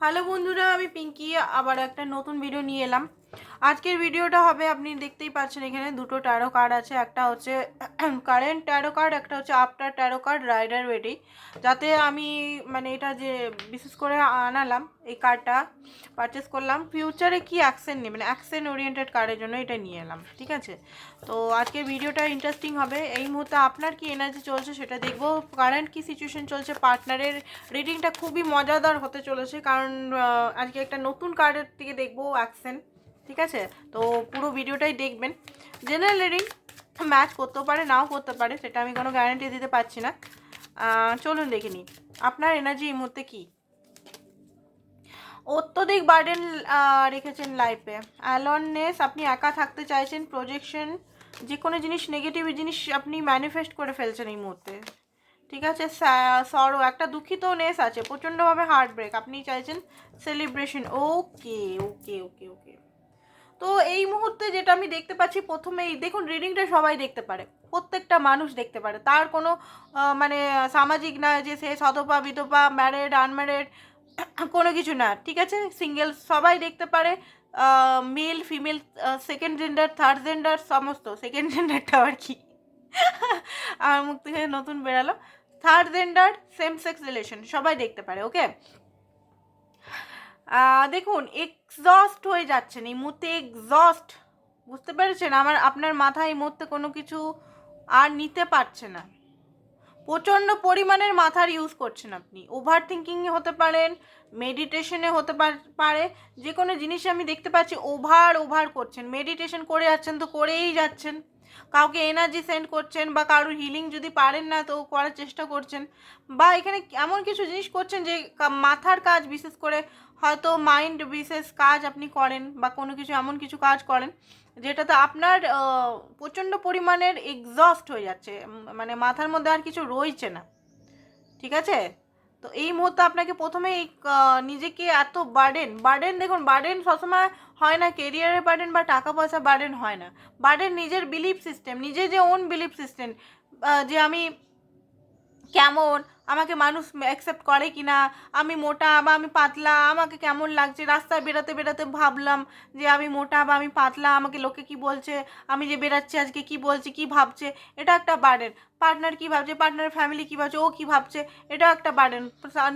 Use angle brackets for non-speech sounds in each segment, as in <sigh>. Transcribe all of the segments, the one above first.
Hello বন্ধুরা আমি পিঙ্কি। আবার একটা নতুন ভিডিও নিয়ে এলাম। আজকের ভিডিওটা হবে, আপনি দেখতেই পাচ্ছেন এখানে দুটো ট্যারো কার্ড আছে। একটা হচ্ছে কারেন্ট ট্যারো কার্ড একটা হচ্ছে after tarot card Rider Waite যাতে আমি মানে এটা যে বিশেষ করে আনালাম, এই কার্ডটা পারচেস করলাম ফিউচারে কি অ্যাকশন নেই মানে অ্যাকশন ওরিয়েন্টেড কার্ডের জন্য এটা নিয়ে এলাম, ঠিক আছে? তো আজকের ভিডিওটা ইন্টারেস্টিং হবে। এই মুহূর্তে আপনার কি এনার্জি চলছে সেটা দেখব। কারেন্ট কি সিচুয়েশন চলছে পার্টনারের রিডিংটা খুবই মজাদার হতে চলেছে, কারণ আজকে একটা নতুন কার্ডের থেকে দেখব অ্যাকশন ঠিক আছে? তো পুরো ভিডিওটাই দেখবেন। জেনারেল রিডিং ম্যাচ করতেও পারে, নাও করতে পারে, সেটা আমি কোনো গ্যারান্টি দিতে পারছি না। চলুন দেখে নিই। আপনার এনার্জি এই মুহূর্তে কী? অত্যধিক বার্ডেন রেখেছেন লাইফে অ্যালননেস আপনি একা থাকতে চাইছেন প্রজেকশন যে কোনো জিনিস নেগেটিভ জিনিস আপনি ম্যানিফেস্ট করে ফেলছেন এই মুহূর্তে। ঠিক আছে? সরো একটা দুঃখিত নেস আছে, প্রচণ্ডভাবে হার্ট ব্রেক আপনি চাইছেন সেলিব্রেশন ওকে ওকে ওকে ওকে তো এই মুহূর্তে যেটা আমি দেখতে পাচ্ছি প্রথমেই, দেখুন রিডিংটা সবাই দেখতে পারে, প্রত্যেকটা মানুষ দেখতে পারে। তার কোনো মানে সামাজিক না যে সে সতপা বিধবা ম্যারেড আনম্যারেড কোনো কিছু না, ঠিক আছে? সিঙ্গেল সবাই দেখতে পারে male female second gender third gender সমস্ত সেকেন্ড জেন্ডারটা আর কি? আমার মুখ থেকে নতুন বেরালো। Third gender same sex relation সবাই দেখতে পারে ওকে দেখুন এক্সস্ট হয়ে যাচ্ছেন এই মুহূর্তে এক্সস্ট বুঝতে পেরেছেন? আমার, আপনার মাথায় এই মুহূর্তে কোনো কিছু আর নিতে পারছে না। প্রচণ্ড পরিমাণের মাথার ইউজ করছেন আপনি। ওভার থিঙ্কিংয়ে হতে পারেন মেডিটেশনে হতে পার- যে কোনো জিনিস আমি দেখতে পাচ্ছি ওভার ওভার করছেন। মেডিটেশন করে যাচ্ছেন তো করেই যাচ্ছেন। কাউকে এনার্জি সেন্ড করছেন বা কারোর হিলিং যদি পারেন না তো করার চেষ্টা করছেন বা এখানে এমন কিছু জিনিস করছেন যে মাথার কাজ বিশেষ করে হয়তো মাইন্ড বিশেষ কাজ আপনি করেন বা কোনো কিছু এমন কিছু কাজ করেন যেটাতে আপনার প্রচণ্ড পরিমাণের এক্সস্ট হয়ে যাচ্ছে মানে মাথার মধ্যে আর কিছু রয়েছে না। ঠিক আছে? তো এই মুহূর্তে আপনাকে প্রথমে নিজেকে এত বার্ডেন বার্ডেন দেখুন বার্ডেন সবসময় হয় না কেরিয়ারের বার্ডেন বা টাকা পয়সা বার্ডেন হয় না। বার্ডেন নিজের বিলিফ সিস্টেম নিজের যে ওন বিলিফ সিস্টেম যে আমি কেমন? আমাকে মানুষ অ্যাকসেপ্ট করে কি না আমি মোটা বা আমি পাতলা? আমাকে কেমন লাগছে? রাস্তায় বেরাতে বেরাতে ভাবলাম যে আমি মোটা বা আমি পাতলা। আমাকে লোকে কি বলছে? আমি যে বেরাচ্ছি আজকে কি বলছে? কি ভাবছে? এটা একটা বার্ডেন পার্টনার কি ভাবছে? পার্টনার ফ্যামিলি কি ভাবছে? ও কি ভাবছে? এটা একটা বার্ডেন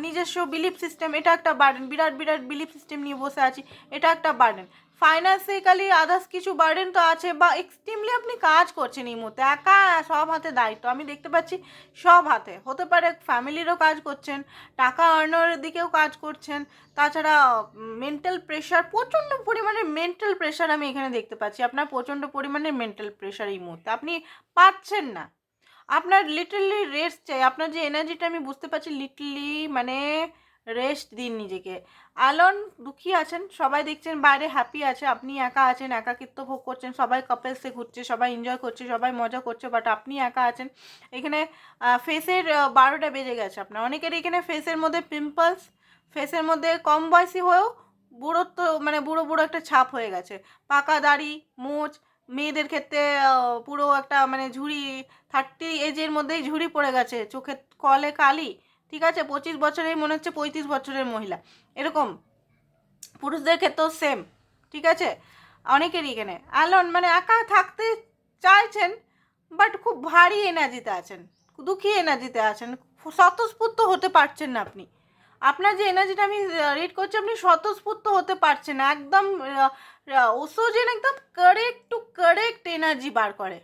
নিজস্ব বিলিফ সিস্টেম এটা একটা বার্ডেন বিরাট বিরাট বিলিফ সিস্টেম নিয়ে বসে আছি। এটা একটা বার্ডেন ফাইন্যান্সিক্যালি আদার্স কিছু বার্ডেন তো আছে বা এক্সট্রিমলি আপনি কাজ করছেন এই মুহূর্তে, একা সব হাতে দায়িত্ব। আমি দেখতে পাচ্ছি সব হাতে। হতে পারে ফ্যামিলিরও কাজ করছেন, টাকা আর্নারের দিকেও কাজ করছেন। তাছাড়া মেন্টাল প্রেশার প্রচণ্ড পরিমাণে মেন্টাল প্রেশার আমি এখানে দেখতে পাচ্ছি। আপনার প্রচণ্ড পরিমাণে মেন্টাল প্রেশার এই মুহূর্তে। আপনি পাচ্ছেন না। আপনার লিটারলি রেস্ট চাই। আপনার যে এনার্জিটা আমি বুঝতে পারছি লিটারলি মানে রেস্ট দিন নিজেকে। আলন দুঃখী আছেন, সবাই দেখছেন বাইরে হ্যাপি আছে, আপনি একা আছেন, একাকিত্ব ভোগ করছেন, সবাই কাপেলসে ঘুরছে, সবাই এনজয় করছে, সবাই মজা করছে বাট আপনি একা আছেন, এখানে ফেসের বারোটা বেজে গেছে আপনার। অনেকের এখানে ফেসের মধ্যে পিম্পলস ফেসের মধ্যে কম বয়সী হয়েও বুড়োত্ব মানে বুড়ো বুড়ো একটা ছাপ হয়ে গেছে। পাকা দাড়ি, মোচ, মেয়েদের ক্ষেত্রে পুরো একটা মানে ঝুড়ি থার্টি এজের মধ্যেই ঝুড়ি পড়ে গেছে চোখের কলে কালি। ঠিক আছে? পঁচিশ বছরেই মনে হচ্ছে পঁয়ত্রিশ বছরের মহিলা। এরকম। পুরুষদের ক্ষেত্রেও সেম ঠিক আছে? অনেকেরই এখানে। অ্যালন মানে একা থাকতে চাইছেন বাট খুব ভারী এনার্জিতে আছেন। দুঃখী এনার্জিতে আছেন। স্বতঃস্ফূর্ত হতে পারছেন না আপনি। আপনার যে এনার্জিটা আমি রিড করছি, আপনি স্বতঃস্ফূর্ত হতে পারছেন না। একদম ওসোজেন একদম কারেক্ট টু কারেক্ট এনার্জি বার করে।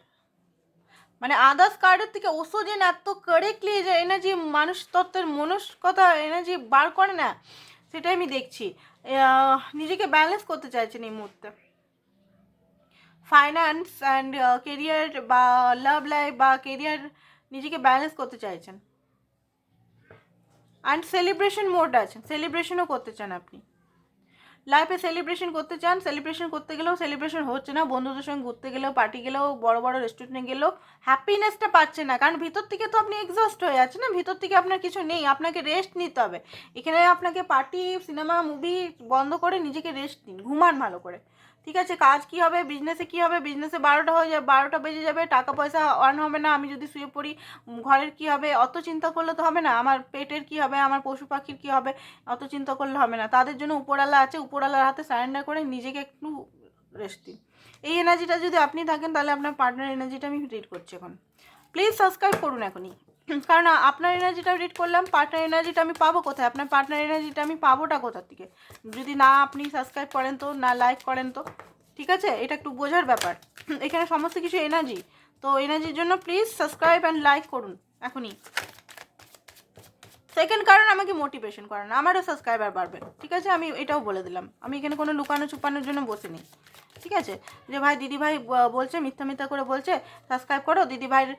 মানে আদার্স কার্ডের থেকে ওষুধ ওসোজেন এত কারেক্টলি যে এনার্জি মানুষ তত্ত্বের মনস্কতা এনার্জি বার করে না, সেটাই আমি দেখছি। নিজেকে ব্যালেন্স করতে চাইছেন এই মুহূর্তে। ফাইন্যান্স অ্যান্ড কেরিয়ার বা লাভ লাইফ বা কেরিয়ার নিজেকে ব্যালেন্স করতে চাইছেন। অ্যান্ড সেলিব্রেশন মোড আছেন সেলিব্রেশনও করতে চান আপনি। লাইফে সেলিব্রেশন করতে চান সেলিব্রেশন করতে গেলেও সেলিব্রেশন হচ্ছে না। বন্ধুদের সঙ্গে ঘুরতে গেলেও পার্টি গেলেও, বড় বড় রেস্টুরেন্টে গেলেও হ্যাপিনেসটা পাচ্ছে না। কারণ ভিতর থেকে তো আপনি এক্সস্ট হয়ে যাচ্ছেন না। ভিতর থেকে আপনার কিছু নেই। আপনাকে রেস্ট নিতে হবে। এখানে আপনাকে পার্টি সিনেমা মুভি বন্ধ করে নিজেকে রেস্ট নিন ঘুমান ভালো করে। ঠিক আছে, কাজ কি হবে বিজনেসে কি হবে বিজনেসে বারোটা হয়ে যাবে, বারোটা বেজে যাবে, টাকা পয়সা আর্ন হবে না, আমি যদি শুয়ে পড়ি ঘরের কি হবে, অত চিন্তা করলে তো হবে না, আমার পেটের কি হবে, আমার পশু পাখির কি হবে, অত চিন্তা করলে হবে না। তাদের জন্য উপরালা আছে উপরালার হাতে সারেন্ডার করে নিজেকে একটু রেস্ট দিন। এই এনার্জিটা যদি আপনি থাকেন, তাহলে আপনার পার্টনার এনার্জিটা আমি রিড করছি এখন। প্লিজ সাবস্ক্রাইব করুন এখনই। কারণ আপনার এনার্জিটা রিড করলাম পার্টনার এনার্জিটা আমি পাবো কোথায়? আপনার পার্টনার এনার্জিটা আমি পাবোটা কোথার থেকে যদি না আপনি সাবস্ক্রাইব করেন তো, না লাইক করেন তো, ঠিক আছে? এটা একটু বোঝার ব্যাপার। <clears throat> এখানে সমস্ত কিছু এনার্জি তো এনার্জির জন্য প্লিজ সাবস্ক্রাইব অ্যান্ড লাইক করুন, এখনই। সেকেন্ড কারণ, আমাকে মোটিভেশন করেন। আমারও সাবস্ক্রাইবার বাড়বে, ঠিক আছে? আমি এটাও বলে দিলাম। আমি এখানে কোনো লুকানো চুপানোর জন্য বসিনি। ঠিক আছে? যে ভাই দিদি ভাই বলছে, মিথ্যা মিথ্যা করে বলছে সাবস্ক্রাইব করো দিদি ভাইয়ের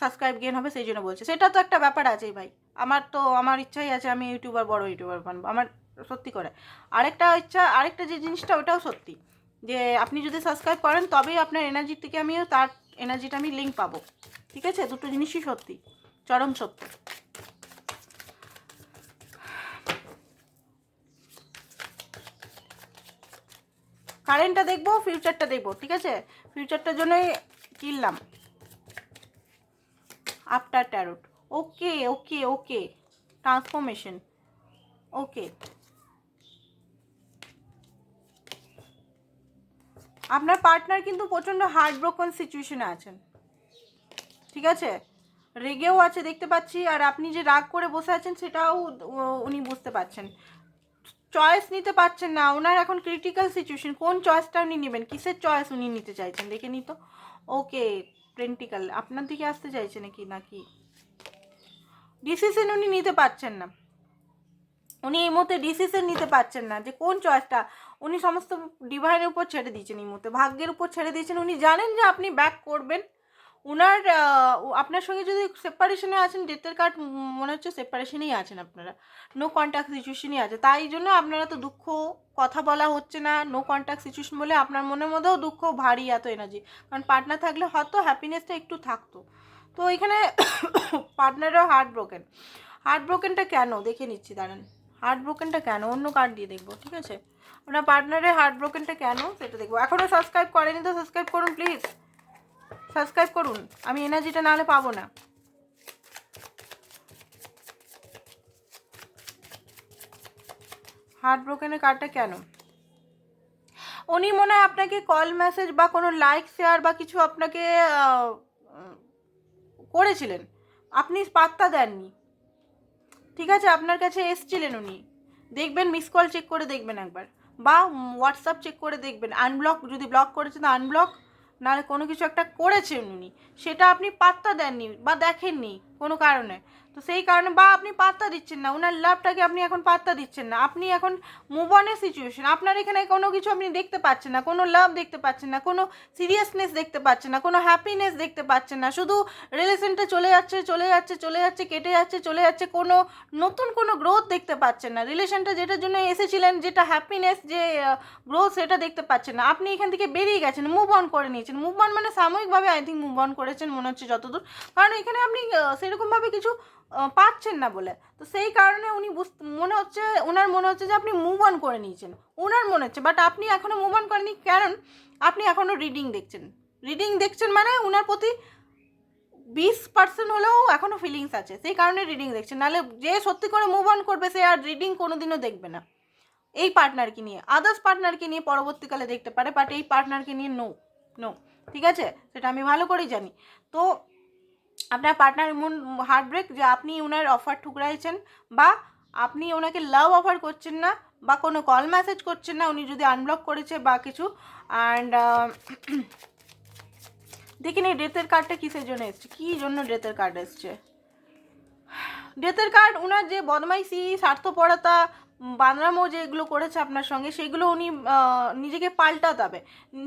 সাবস্ক্রাইব গেন হবে, সেই জন্য বলছে। সেটা তো একটা ব্যাপার আছেই ভাই। আমার তো, আমার ইচ্ছাই আছে আমি ইউটিউবার, বড় ইউটিউবার বানবো। আমার সত্যি করে। আরেকটা ইচ্ছা, আরেকটা যে জিনিসটা, ওটাও সত্যি। যে আপনি যদি সাবস্ক্রাইব করেন, তবেই আপনার এনার্জির থেকে আমিও তার এনার্জিটা আমি লিঙ্ক পাবো। ঠিক আছে? দুটো জিনিসই সত্যি। চরম সত্য। কারেন্টটা দেখব ফিউচারটা দেখব, ঠিক আছে? ফিউচারটার জন্যই কিনলাম। After tarot okay okay okay transformation okay আপনার পার্টনার কিন্তু প্রচণ্ড হার্ট ব্রোকন সিচুয়েশনে আছেন। ঠিক আছে? রেগেও আছে, দেখতে পাচ্ছি। আর আপনি যে রাগ করে বসে আছেন, সেটাও উনি বুঝতে পারছেন। চয়েস নিতে পারছেন না। ওনার এখন ক্রিটিক্যাল সিচুয়েশন কোন চয়েসটা উনি নেবেন? কিসের চয়েস উনি নিতে চাইছেন? দেখে নিত ওকে প্রেন্টিক্যাল আপনার দিকে আসতে চাইছে নাকি নাকি? ডিসিশন উনি নিতে পারছেন না। উনি এই মুহূর্তে ডিসিশন নিতে পারছেন না যে কোন চয়েসটা উনি সমস্ত ডিভাইনের উপর ছেড়ে দিয়েছেন এই মুহূর্তে। ভাগ্যের উপর ছেড়ে দিয়েছেন। উনি জানেন যে আপনি ব্যাক করবেন। উনার আহ, ও- আপনার সঙ্গে যদি সেপারেশনে আছেন ডেথের কার্ড মনে হচ্ছে সেপারেশনেই আছেন আপনারা। নো কন্ট্যাক্ট সিচুয়েশনই আছে। তাই জন্য আপনারা তো দুঃখ কথা বলা হচ্ছে না। নো কন্ট্যাক্ট সিচুয়েশন বলে আপনার মনের মধ্যেও দুঃখ ভারী এত এনার্জি কারণ পার্টনার থাকলে হয়তো হ্যাপিনেসটা একটু থাকতো। তো এখানে পার্টনারও হার্ট ব্রোকেন হার্ট ব্রোকেনটা কেন? দেখে নিচ্ছি দাঁড়ান। হার্ট ব্রোকেনটা কেন? অন্য কার্ড দিয়ে দেখব ঠিক আছে? আপনার পার্টনারের হার্ট ব্রোকেনটা কেন? সেটা দেখব। এখনও সাবস্ক্রাইব করেনি তো সাবস্ক্রাইব করুন প্লিজ সাবস্ক্রাইব করুন। আমি এনার্জিটা নাহলে পাবো না। হার্ট ব্রোকেনের কার্ডটা কেন? উনি মনে হয় আপনাকে কল মেসেজ বা কোনো লাইক শেয়ার বা কিছু আপনাকে করেছিলেন। আপনি পাত্তা দেননি। ঠিক আছে, আপনার কাছে এসছিলেন উনি। দেখবেন মিস কল চেক করে দেখবেন একবার। বা হোয়াটসঅ্যাপ চেক করে দেখবেন। আনব্লক যদি ব্লক করেছে তো আনব্লক নাহলে কোনো কিছু একটা করেছেন উনি। সেটা আপনি পাত্তা দেননি বা দেখেননি। কোনো কারণে। তো সেই কারণে বা আপনি পাত্তা দিচ্ছেন না ওনার লাভটাকে আপনি এখন পাত্তা দিচ্ছেন না। আপনি এখন মুভ অনের সিচুয়েশন আপনার এখানে কোনো কিছু আপনি দেখতে পাচ্ছেন না, কোনো লাভ দেখতে পাচ্ছেন না, কোনো সিরিয়াসনেস দেখতে পাচ্ছেন না, কোনো হ্যাপিনেস দেখতে পাচ্ছেন না। শুধু রিলেশনটা চলে যাচ্ছে চলে যাচ্ছে চলে যাচ্ছে, কেটে যাচ্ছে, চলে যাচ্ছে, কোনো নতুন কোনো গ্রোথ দেখতে পাচ্ছেন না। রিলেশনটা যেটার জন্য এসেছিলেন, যেটা হ্যাপিনেস যে গ্রোথ সেটা দেখতে পাচ্ছেন না। আপনি এখান থেকে বেরিয়ে গেছেন মুভ অন করে নিয়েছেন। মুভ অন মানে সাময়িকভাবে আই থিঙ্ক মুভ অন করেছেন মনে হচ্ছে যতদূর। কারণ এখানে আপনি সেরকমভাবে কিছু পাচ্ছেন না বলে। তো সেই কারণে উনি বুঝতে, মনে হচ্ছে ওনার মনে হচ্ছে যে আপনি মুভ অন করে নিয়েছেন। ওনার মনে হচ্ছে বাট আপনি এখনও মুভ অন করেনি কারণ আপনি এখনও রিডিং দেখছেন। রিডিং দেখছেন মানে ওনার প্রতি বিশ পার্সেন্ট হলেও এখনও ফিলিংস আছে। সেই কারণে রিডিং দেখছেন। নাহলে যে সত্যি করে মুভ অন করবে, সে আর রিডিং কোনোদিনও দেখবে না। এই পার্টনারকে নিয়ে। আদার্স পার্টনারকে নিয়ে পরবর্তীকালে দেখতে পারে বাট এই পার্টনারকে নিয়ে নো নো ঠিক আছে? সেটা আমি ভালো করেই জানি। তো আপনার পার্টনার এমন হার্ট ব্রেক যে আপনি ওনার অফার ঠুকরাইছেন বা আপনি ওনাকে লাভ অফার করছেন না বা কোনো কল মেসেজ করছেন না, উনি যদি আনব্লক করেছে বা কিছু। অ্যান্ড দেখিনি ডেথের কার্ডটা কিসের জন্য এসছে? কী জন্য ডেথের কার্ড এসছে? ডেথের কার্ড ওনার যে বদমাইশি, স্বার্থপরতা বানরামো যেগুলো করেছে আপনার সঙ্গে, সেগুলো উনি নিজেকে পাল্টাতে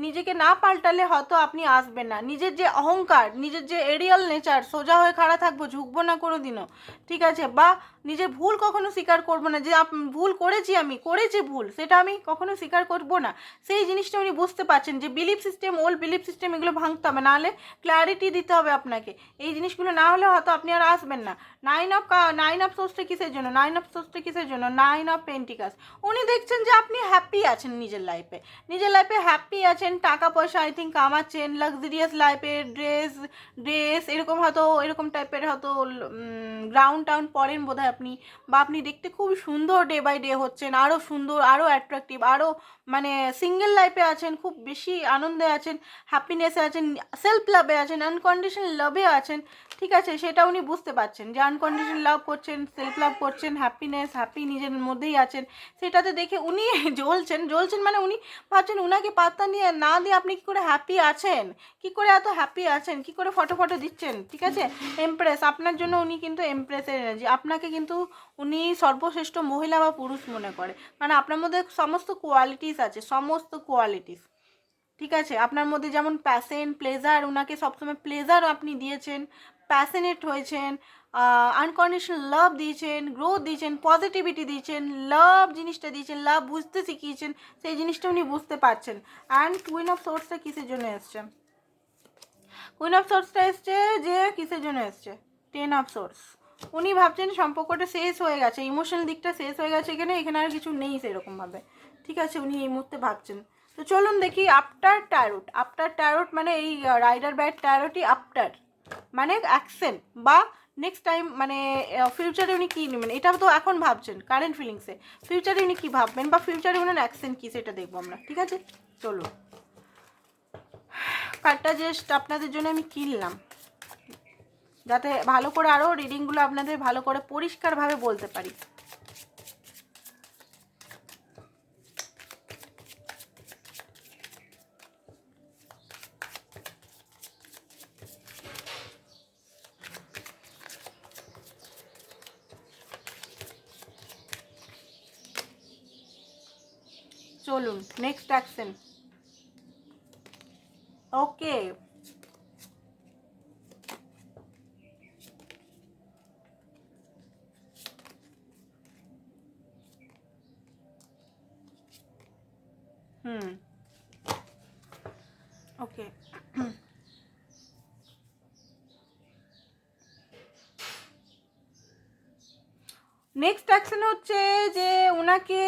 নিজেকে না পাল্টালে হয়তো আপনি আসবেন না। নিজের যে অহংকার, নিজের যে এরিয়াল নেচার সোজা হয়ে খাড়া থাকব, ঝুঁকবো না কোনো দিনও ঠিক আছে? বা নিজের ভুল কখনো স্বীকার করব না, যে ভুল করেছি আমি, করেছি ভুল, সেটা আমি কখনো স্বীকার করব না। সেই জিনিসটা উনি বুঝতে পারছেন যে belief system old belief system এগুলো ভাঙতে হবে, নাহলে ক্ল্যারিটি দিতে হবে আপনাকে। এই জিনিসগুলো না হলে হয়তো আপনি আর আসবেন না। নাইন অফ নাইন অফ সোর্সটা কিসের জন্য? নাইন অফ সোর্সটা কিসের জন্য? নাইন অফ পেন্টিকাস উনি দেখছেন যে আপনি হ্যাপি আছেন নিজের লাইফে নিজের লাইফে হ্যাপি আছেন, টাকা পয়সা আই থিঙ্ক কামাচ্ছেন লাক্সারিয়াস লাইফে ড্রেস ড্রেস এরকম হয়তো, এরকম টাইপের হয়তো গ্রাউন্ড টাউন পড়েন বোধ আপনি। বা আপনি দেখতে খুব সুন্দর ডে বাই ডে হচ্ছেন আরও সুন্দর আরও অ্যাট্রাকটিভ আরও মানে সিঙ্গেল লাইফে আছেন, খুব বেশি আনন্দে আছেন হ্যাপিনেসে আছেন সেলফ লাভে আছেন আনকন্ডিশন লাভে আছেন, ঠিক আছে? সেটা উনি বুঝতে পারছেন যে আনকন্ডিশন লাভ করছেন সেলফ লাভ করছেন হ্যাপিনেস হ্যাপি নিজের মধ্যেই আছেন। সেটাতে দেখে উনি <laughs> জ্বলছেন জ্বলছেন মানে উনি ভাবছেন উনাকে পাত্তা নিয়ে, না দিয়ে আপনি কি করে হ্যাপি আছেন? কি করে এত হ্যাপি আছেন? কি করে ফটো ফটো দিচ্ছেন? ঠিক আছে? এমপ্রেস আপনার জন্য উনি কিন্তু এমপ্রেসের এনার্জি আপনাকে কিন্তু উনি সর্বশ্রেষ্ঠ মহিলা বা পুরুষ মনে করে। মানে আপনার মধ্যে সমস্ত কোয়ালিটিস আছে, সমস্ত কোয়ালিটিস ঠিক আছে? আপনার মধ্যে যেমন প্যাশন প্লেজার ওনাকে সবসময় প্লেজার আপনি দিয়েছেন প্যাশনেট হয়েছেন আনকন্ডিশনাল লাভ দিয়েছেন গ্রোথ দিয়েছেন পজিটিভিটি দিয়েছেন লাভ জিনিসটা দিয়েছেন লাভ বুঝতে শিখিয়েছেন, সেই জিনিসটা উনি বুঝতে পারছেন। অ্যান্ড কুইন অফ সোর্সটা কিসের জন্য এসছে? কুইন অফ সোর্সটা এসছে যে কিসের জন্য এসছে? টেন অফ সোর্স উনি ভাবছেন সম্পর্কটা শেষ হয়ে গেছে ইমোশনাল দিকটা শেষ হয়ে গেছে এখানে এখানে আর কিছু নেই সেরকমভাবে। ঠিক আছে, উনি এই মুহূর্তে ভাবছেন। তো চলুন দেখি আফটার ট্যারোট আফটার ট্যারোট মানে এই রাইডার ব্যাট ট্যারোটই আফটার মানে অ্যাকশন বা নেক্সট টাইম মানে ফিউচারে উনি কী নেবেন এটা তো এখন ভাবছেন কারেন্ট ফিলিংসে ফিউচারে উনি কী ভাববেন বা ফিউচারে উনার অ্যাকশন কী সেটা দেখব আমরা, ঠিক আছে? চলুন। কার্ডটা জাস্ট আপনাদের জন্য আমি কিনলাম। যাতে ভালো করে আরও রিডিংগুলো আপনাদের ভালো করে পরিষ্কারভাবে বলতে পারি। চলুন next action okay hmm okay next action হচ্ছে যে ওনাকে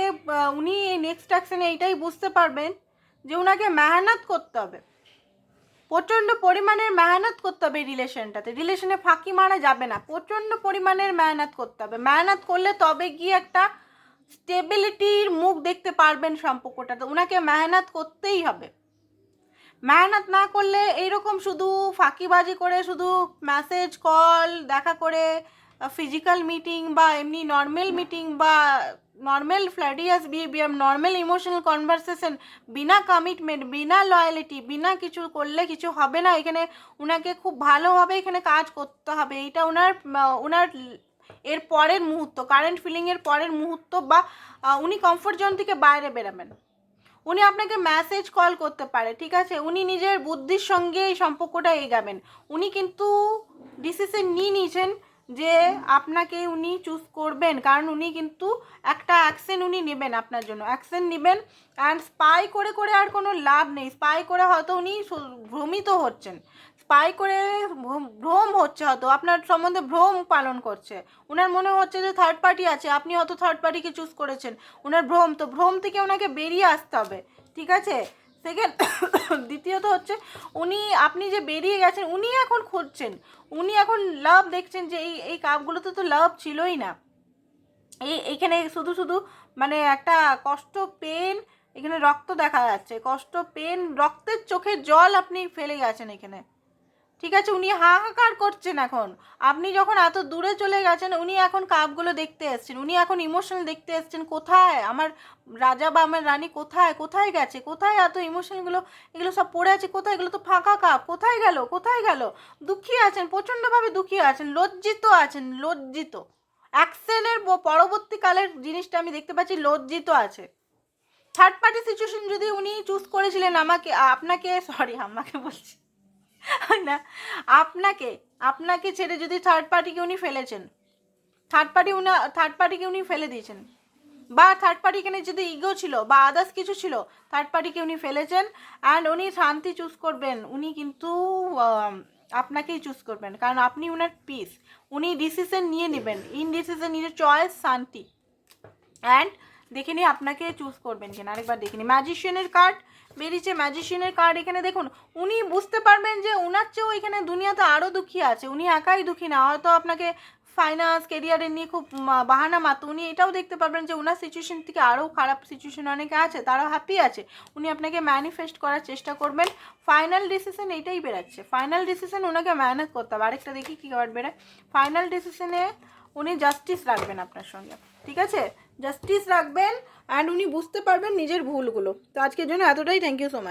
উনি নেক্সট অ্যাকশনে এইটাই বুঝতে পারবেন যে ওনাকে মেহনত করতে হবে। প্রচণ্ড পরিমাণের মেহনত করতে হবে রিলেশনটাতে রিলেশনে ফাঁকি মারা যাবে না। প্রচণ্ড পরিমাণের মেহনত করতে হবে। মেহনত করলে তবে গিয়ে একটা স্টেবিলিটির মুখ দেখতে পারবেন সম্পর্কটাতে। ওনাকে মেহনত করতেই হবে। মেহনত না করলে এইরকম শুধু ফাঁকিবাজি করে শুধু মেসেজ কল দেখা করে ফিজিক্যাল মিটিং বা এমনি নর্মাল মিটিং বা normal flirtatious behaviour normal emotional conversation বিনা কমিটমেন্ট বিনা লয়ালিটি বিনা কিছু করলে কিছু হবে না। এখানে ওনাকে খুব ভালোভাবে এখানে কাজ করতে হবে। এইটা ওনার ওনার এর পরের মুহূর্ত কারেন্ট ফিলিংয়ের পরের মুহূর্ত বা উনি কমফোর্ট জোন থেকে বাইরে বেরাবেন। উনি আপনাকে মেসেজ কল করতে পারে, ঠিক আছে? উনি নিজের বুদ্ধির সঙ্গে এই সম্পর্কটা এগাবেন। উনি কিন্তু ডিসিশন নিয়ে নিয়েছেন যে আপনাকে উনি চুজ করবেন, কারণ উনি কিন্তু একটা অ্যাকশন উনি নেবেন আপনার জন্য। অ্যাকশন নেবেন অ্যান্ড স্পাই করে করে আর কোনো লাভ নেই। স্পাই করে হয়তো উনি ভ্রমিত হচ্ছেন। স্পাই করে ভ্রম- হচ্ছে হয়তো, আপনার সম্বন্ধে ভ্রম পালন করছে। ওনার মনে হচ্ছে যে থার্ড পার্টি আছে, আপনি হয়তো থার্ড পার্টিকে চুজ করেছেন। ওনার ভ্রম, তো ভ্রম থেকে ওনাকে বেরিয়ে আসতে হবে, ঠিক আছে? সেকেন্ড দ্বিতীয়ত হচ্ছে, উনি, আপনি যে বেরিয়ে গেছেন, উনি এখন খুঁজছেন। উনি এখন লাভ দেখছেন যে এই এই কাপগুলোতে তো লাভ ছিলই না। এই, এখানে শুধু শুধু মানে একটা কষ্ট পেন এখানে রক্ত দেখা যাচ্ছে। কষ্ট পেন রক্তের চোখের জল আপনি ফেলে গেছেন এখানে। ঠিক আছে, উনি হাহাকার করছেন এখন। আপনি যখন এত দূরে চলে গেছেন, উনি এখন কাপগুলো দেখতে এসছেন, উনি এখন ইমোশনাল দেখতে এসছেন, কোথায়? আমার রাজা বা আমার রানী কোথায়? কোথায় গেছে? কোথায় এত ইমোশনগুলো এগুলো সব পড়ে আছে কোথায়? এগুলো তো ফাঁকা কাপ। কোথায় গেল? কোথায় গেল? দুঃখী আছেন, প্রচণ্ডভাবে দুঃখী আছেন, লজ্জিত আছেন, লজ্জিত। অ্যাকশনের পরবর্তীকালের জিনিসটা আমি দেখতে পাচ্ছি, লজ্জিত আছে। থার্ড পার্টি সিচুয়েশন যদি উনি চুজ করেছিলেন, আমাকে, আপনাকে সরি আমাকে বলছি। <laughs> না, আপনাকে আপনাকে ছেড়ে যদি থার্ড পার্টিকে উনি ফেলেছেন থার্ড পার্টি উনি থার্ড পার্টিকে উনি ফেলে দিয়েছেন, বা থার্ড পার্টি এখানে যদি ইগো ছিল বা আদার্স কিছু ছিল থার্ড পার্টিকে উনি ফেলেছেন অ্যান্ড উনি শান্তি চুজ করবেন, উনি কিন্তু আপনাকেই চুজ করবেন, কারণ আপনি উনার পিস উনি ডিসিশন নিয়ে নেবেন ইন ডিসিশন নিজের চয়েস শান্তি। অ্যান্ড দেখে নিই আপনাকে চুজ করবেন কিনা, আরেকবার দেখে নিই। ম্যাজিশিয়ানের কার্ড বেরিয়েছে ম্যাজিশিয়ানের কার্ড এখানে দেখুন, উনি বুঝতে পারবেন যে ওনার চেয়েও এখানে দুনিয়াতে আরও দুঃখী আছে। উনি একাই দুঃখী না, হয়তো আপনাকে ফাইন্যান্স কেরিয়ারের নিয়ে খুব বাহানা মাতো উনি এটাও দেখতে পারবেন যে ওনার সিচুয়েশন থেকে আরও খারাপ সিচুয়েশন অনেকে আছে, তারাও হ্যাপি আছে। উনি আপনাকে ম্যানিফেস্ট করার চেষ্টা করবেন। ফাইনাল ডিসিশন এইটাই বেরাচ্ছে। ফাইনাল ডিসিশন ওনাকে ম্যানেজ করতে হবে। আরেকটা দেখি কী কার্ড বেরোয়। ফাইনাল ডিসিশনে উনি জাস্টিস রাখবেন আপনার সঙ্গে। ঠিক আছে? জাস্টিস রাখবেন অ্যান্ড উনি বুঝতে পারবেন নিজের ভুলগুলো। তো আজকের জন্য এতটাই। Thank you so much